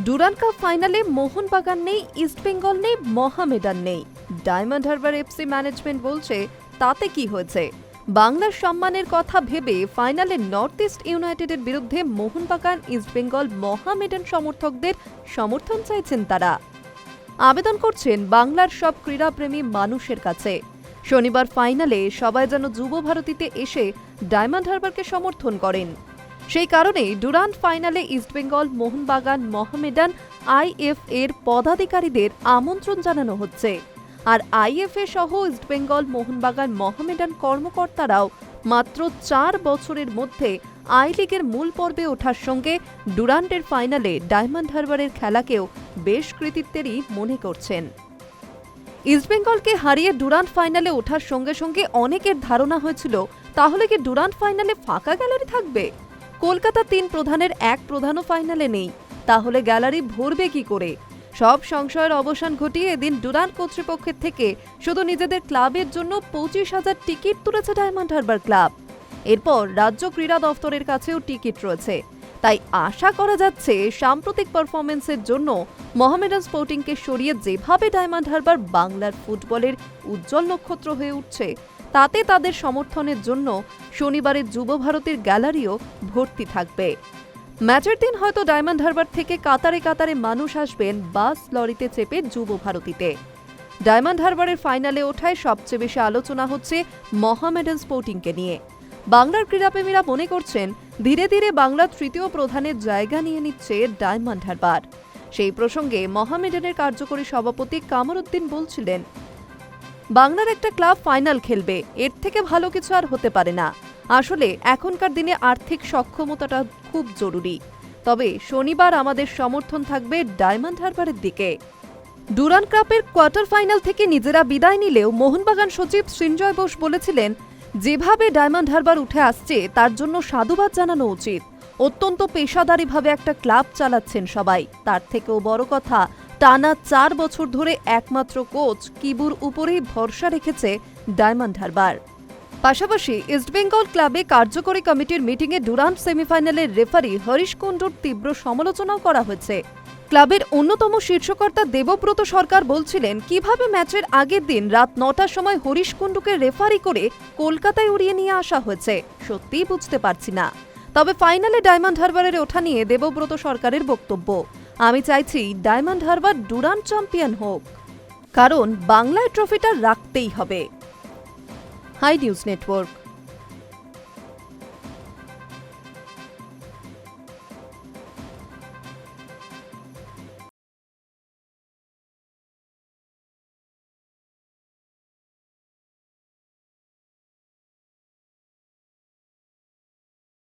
Duran cup ফাইনালে মোহনবাগান নেই ইস্টবেঙ্গল নেই, মহামেডান নেই। ডায়মন্ড হারবার এফসি ম্যানেজমেন্ট বলছে, তাতে কি হয়েছে? বাংলার সম্মানের কথা ভেবে ফাইনালে নর্থ ইস্ট ইউনাইটেডের বিরুদ্ধে মোহনবাগান ইস্টবেঙ্গল মহামেডান সমর্থকদের সমর্থন চাইছেন তারা। আবেদন করছেন বাংলার সব ক্রীড়াপ্রেমী মানুষের কাছে। শনিবার ফাইনালে সবাই যেন যুব ভারতীতে এসে ডায়মন্ড হারবারকে সমর্থন করেন। সেই কারণেই ডুরান্ট ফাইনালে ইস্টবেঙ্গল মোহনবাগান, মহামেডান আইএফ এর পদাধিকারীদের আমন্ত্রণ জানানো হচ্ছে। আর আইএফএ সহ ইস্টবেঙ্গল মোহনবাগান, মহামেডান কর্মকর্তারাও মাত্র চার বছরের মধ্যে আই লিগের মূল পর্বে ওঠার সঙ্গে ডুরান্টের ফাইনালে ডায়মন্ড হারবারের খেলাকেও বেশ কৃতিত্বেরই মনে করছেন। ইস্টবেঙ্গলকে হারিয়ে ডুরান্ট ফাইনালে ওঠার সঙ্গে সঙ্গে অনেকের ধারণা হয়েছিল, তাহলে কি ডুরান্ট ফাইনালে ফাঁকা গ্যালারি থাকবে? কলকাতা তিন প্রধানের এক প্রধানও ফাইনালে নেই। তাহলে গ্যালারি ভরবে কি করে? সব সংশয়ের অবসান ঘটিয়ে এদিন ডুরান্ট কর্তৃপক্ষের থেকে শুধু নিজেদের ক্লাবের জন্য পঁচিশ হাজার টিকিট তুলেছে ডায়মন্ড হারবার ক্লাব। এরপর রাজ্য ক্রীড়া দফতরের কাছেও টিকিট রয়েছে। তাই আশা করা যাচ্ছে সাম্প্রতিক পারফরমেন্সের জন্য মোহামেডান স্পোর্টিংকে সরিয়ে যেভাবে ডায়মন্ড হারবার বাংলার ফুটবলের উজ্জ্বল নক্ষত্র হয়ে উঠছে তাতে তাদের সমর্থনের জন্য শনিবারের যুব ভারতের গ্যালারিও ভর্তি থাকবে। ম্যাচের দিন হয়তো ডায়মন্ড হারবার থেকে কাতারে কাতারে মানুষ আসবেন, বাস লরিতে চেপে যুব ভারতীতে। ডায়মন্ড হারবারের ফাইনালে ওঠায় সবচেয়ে বেশি আলোচনা হচ্ছে মহামেডান স্পোর্টিংকে নিয়ে। বাংলার ক্রীড়াপ্রেমীরা মনে করছেন, ধীরে ধীরে বাংলার তৃতীয় প্রধানের জায়গা নিয়ে নিচ্ছে ডায়মন্ড হারবার। সেই প্রসঙ্গে মহামেডানের কার্যকরী সভাপতি কামরুদ্দিন বলছিলেন বাংলার একটা ক্লাব ফাইনাল খেলবে। এর থেকে ভালো কিছু আর হতে পারে না। আসলে, এখনকার দিনে আর্থিক সক্ষমতাটা খুব জরুরি। তবে শনিবার আমাদের সমর্থন থাকবে ডায়মন্ড হারবারের দিকে। ডুরান কাপের কোয়ার্টার ফাইনাল থেকে নিজেরা বিদায় নিলেও মোহনবাগান সচিব সৃঞ্জয় বোস বলেছিলেন, যেভাবে ডায়মন্ড হারবার উঠে আসছে, তার জন্য সাধুবাদ জানানো উচিত। অত্যন্ত পেশাদারিভাবে একটা ক্লাব চালাচ্ছেন সবাই। তার থেকেও বড় কথা টানা চার বছর ধরে একমাত্র কোচ কিবুর উপরেই ভরসা রেখেছে ডায়মন্ড হারবার। পাশাপাশি ইস্টবেঙ্গল ক্লাবে কার্যকরী কমিটির মিটিংয়ে ডুরান্ট সেমিফাইনালের রেফারি হরিশ কুণ্ডুর তীব্র সমালোচনাও করা হয়েছে। ক্লাবের অন্যতম শীর্ষকর্তা দেবব্রত সরকার বলছিলেন, কীভাবে ম্যাচের আগের দিন রাত নটার সময় হরিশ কুণ্ডুকে রেফারি করে কলকাতায় উড়িয়ে নিয়ে আসা হয়েছে, সত্যিই বুঝতে পারছি না। তবে ফাইনালে ডায়মন্ড হারবারের ওঠা নিয়ে দেবব্রত সরকারের বক্তব্য। আমি চাইছি ডায়মন্ড হারবার ডুরান চ্যাম্পিয়ন হোক, কারণ বাংলায় ট্রফিটা রাখতেই হবে। Hi News Network.